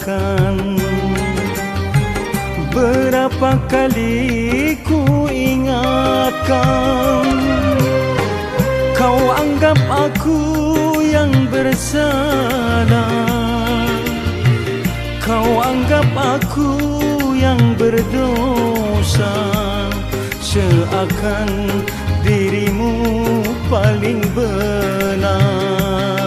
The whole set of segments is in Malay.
Katakan Berapa kali ku ingatkan Kau anggap aku yang bersalah? Kau anggap aku yang berdosa? Seakan dirimu paling benar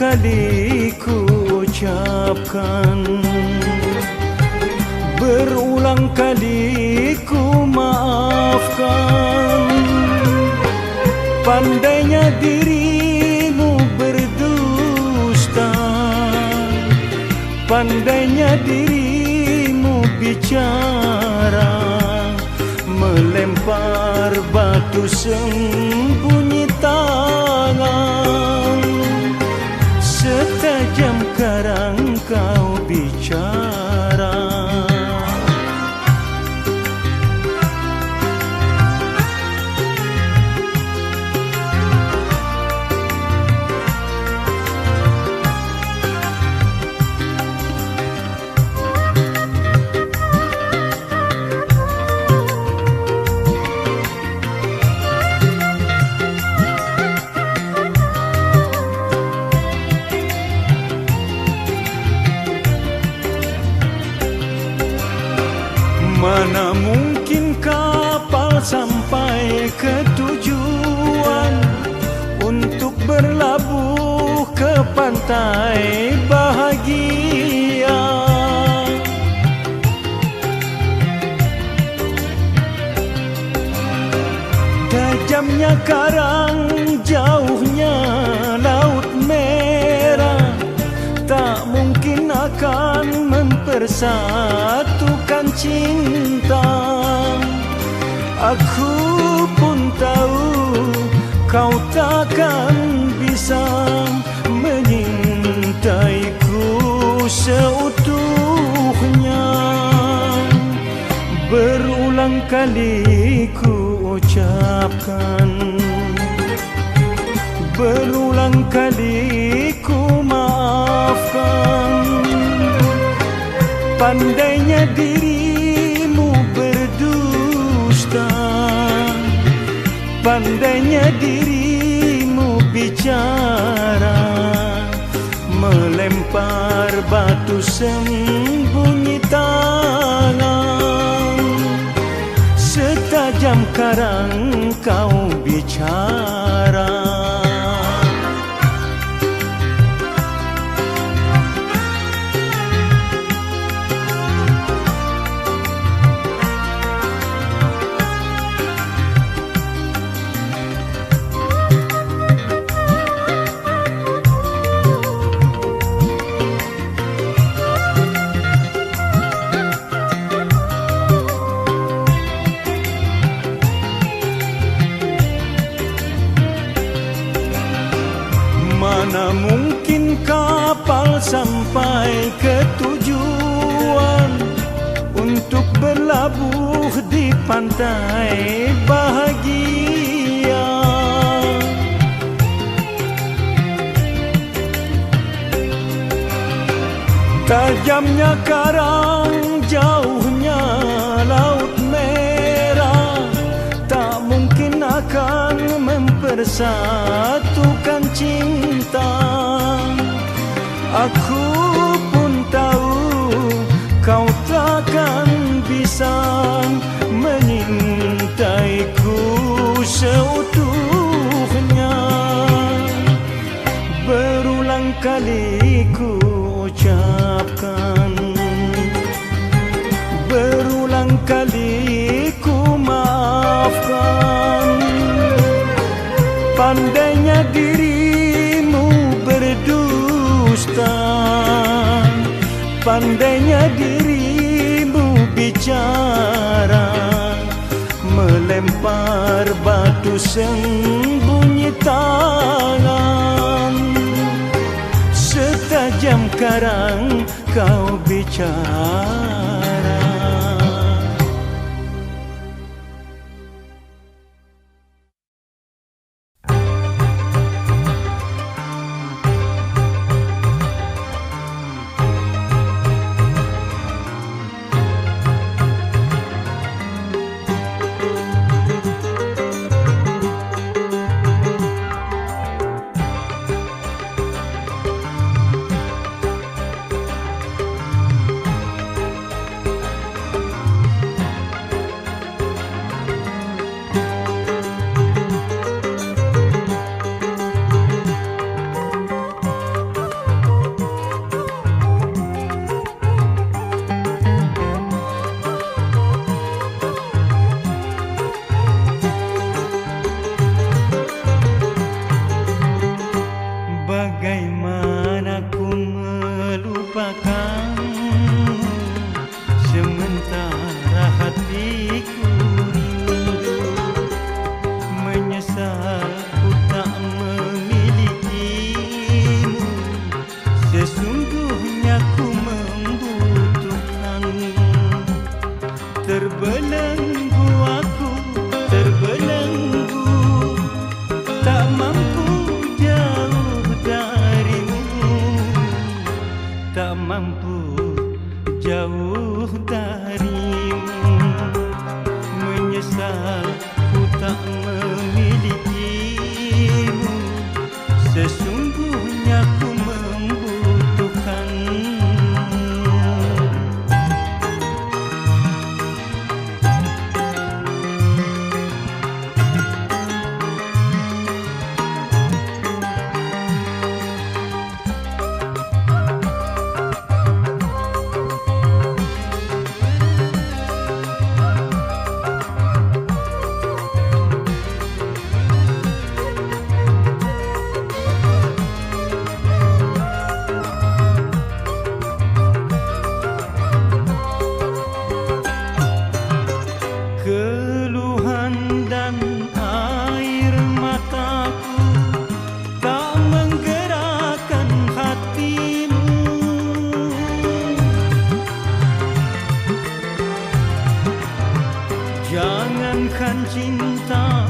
kali ku ucapkan. Berulang kali ku maafkan. Pandainya dirimu berdusta. Pandainya dirimu bicara. Melempar batu sembunyi tangan kau Mana mungkin kapal sampai ke tujuan Untuk berlabuh ke pantai bahagia? Tajamnya karang jauhnya laut merah. Tak mungkin akan mempersatukan cinta. Aku pun tahu kau takkan bisa menyintaiku seutuhnya. Berulang kali ku ucapkan Berulang kali ku maafkan Pandainya dirimu berdusta Pandainya dirimu bicara Melempar batu sembunyi tangan. Setajam karang kau bicara Tajamnya karang jauhnya laut merah. Tak mungkin akan mempersatukan cinta. Aku pun tahu kau takkan bisa menyintaiku seutuhnya. Berulang kali ku Pandainya dirimu bicara Melempar batu sembunyi tangan. Setajam karang kau bicara lupakan jauh dari Jangankan cinta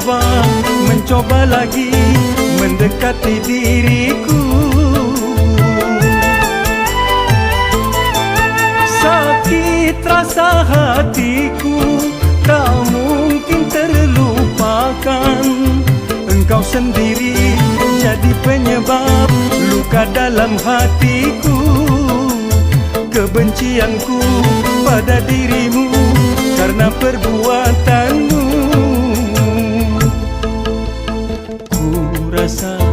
kau coba mencoba lagi mendekati diriku. Sakit rasa hatiku tak mungkin terlupakan. Engkau sendiri jadi penyebab luka dalam hatiku. Kebencianku pada dirimu karena perbuatanmu rasa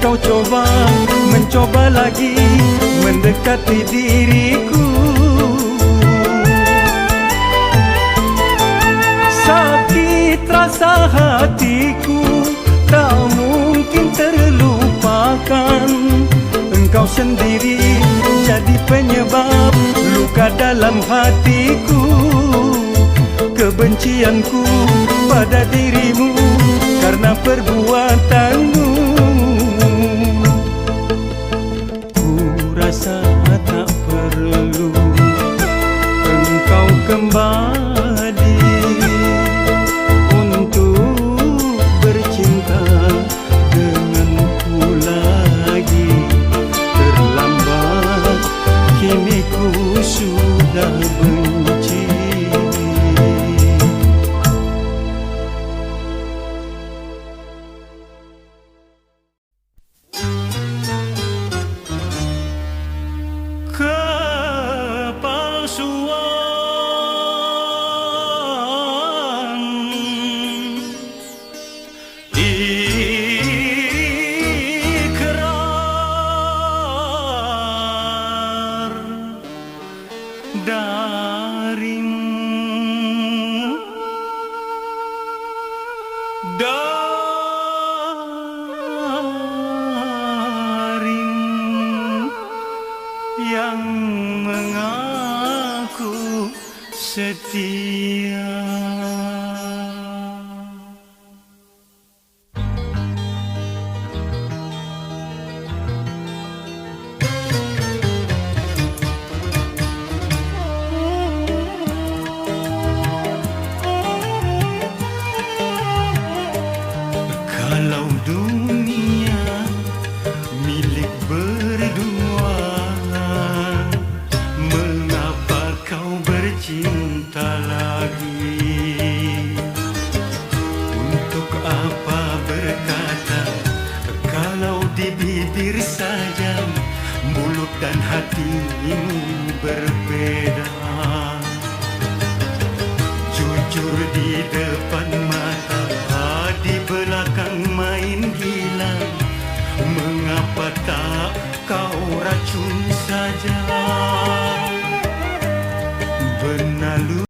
kau coba mencoba lagi mendekati diriku. Sakit rasa hatiku tak mungkin terlupakan. Engkau sendiri jadi penyebab luka dalam hatiku. Kebencianku pada dirimu karena perbuatanmu setia bercinta lagi. Untuk apa berkata Kalau di bibir saja Mulut dan hatimu berbeda. Jujur di depan mata Di belakang main gila. Mengapa tak kau racun